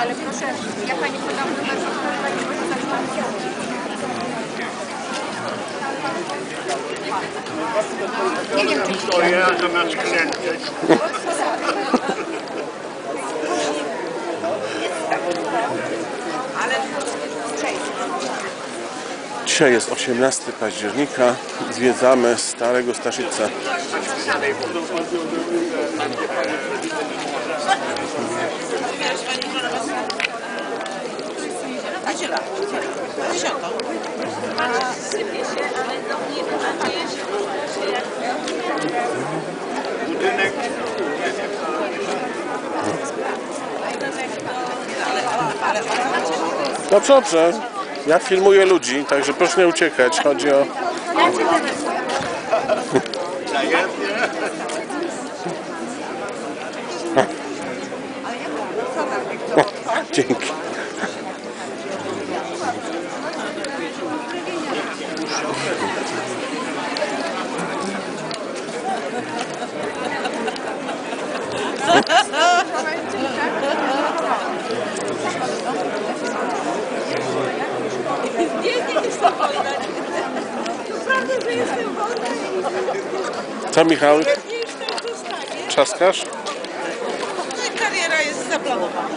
Ale proszę, ja pani podam numer, to pani może zadzwonić. Nie wiem, czy zamiast klęczeć. Dzisiaj jest 18 października. Zwiedzamy Starego Staszica. Budynek Dobrze, dobrze. Ja filmuję ludzi, także proszę nie uciekać. Chodzi o... zajemnie. Dzięki. Co Michał? Trzaskasz? Kariera jest zaplanowana.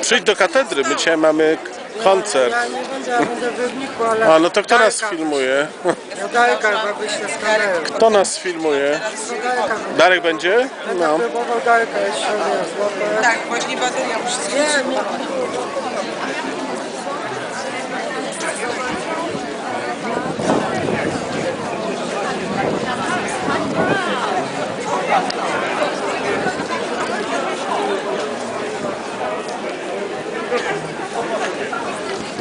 Przyjdź do katedry, my dzisiaj mamy koncert. Ja nie będę, ja będę we wniku, ale... A, no to kto nas filmuje? Darka chyba wyśle z. Kto nas filmuje? Darka Darek będzie? No. próbował Darka jeszcze, wiesz. Tak, właśnie bateria Nie, nie,